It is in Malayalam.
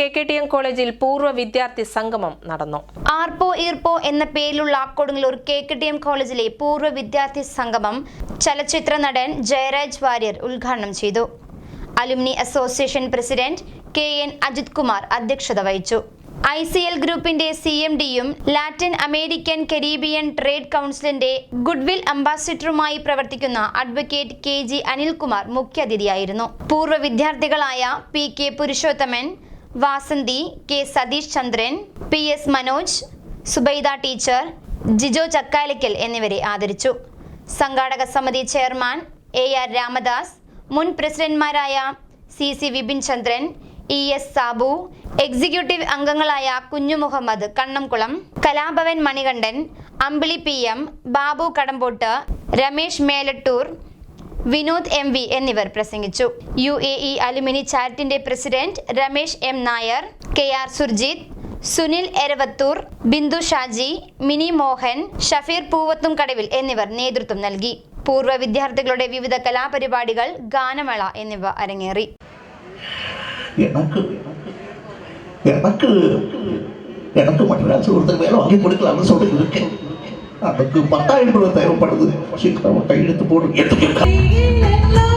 കെ കെ ടി എം കോളേജിൽ പൂർവ വിദ്യാർത്ഥി സംഗമം നടന്നു. ആർപ്പോ ഈർപ്പോ എന്ന പേരിലുള്ള Kodungallur K K T M കോളേജിലെ പൂർവ വിദ്യാർത്ഥി സംഗമം ചലച്ചിത്ര നടൻ ജയരാജ് വാര്യർ ഉദ്ഘാടനം ചെയ്തു. Alumni association president K N Ajith Kumar അധ്യക്ഷത വഹിച്ചു. ഐ സി എൽ ഗ്രൂപ്പിന്റെ സി എം ഡിയും ലാറ്റിൻ അമേരിക്കൻ കരീബിയൻ ട്രേഡ് കൗൺസിലിന്റെ ഗുഡ്വിൽ അംബാസിഡറുമായി പ്രവർത്തിക്കുന്ന അഡ്വക്കേറ്റ് കെ ജി അനിൽകുമാർ മുഖ്യാതിഥിയായിരുന്നു. പൂർവ വിദ്യാർത്ഥികളായ P K Purushothaman Vasanthi K Satheesh Chandran P S Manoj Subaida teacher Jijo Chakkalikkal എന്നിവരെ ആദരിച്ചു. സംഘാടക സമിതി ചെയർമാൻ എ ആർ രാമദാസ് മുൻ പ്രസിഡന്റ്മാരായ C C Vipin Chandran E S Sabu executive അംഗങ്ങളായ Kunju Muhammad Kannamkulam Kalabhavan Manikandan Ambili P M Babu Kadampottu Ramesh Melattur Vinod M V എന്നിവർ പ്രസംഗിച്ചു U A E alumni ചാരിറ്റിന്റെ president Ramesh M Nair K R Surjith Sunil Eravathur Bindu Shaji Mini Mohan Shafeer Poovathum Kadavil എന്നിവർ നേതൃത്വം നൽകി പൂർവ്വ വിദ്യാർത്ഥികളുടെ വിവിധ കലാപരിപാടികൾ ഗാനമേള എന്നിവ അരങ്ങേറി எனக்கு எனக்கு எனக்கு மற்ற சுகத்துக்கு வேலை வாங்கி கொடுக்கலாம்னு சொல்லி இருக்கேன் அதுக்கு பத்தாயிரம் ரூபாய் தேவைப்படுது சீக்கிரமா கையெழுத்து போடு எடுத்துக்க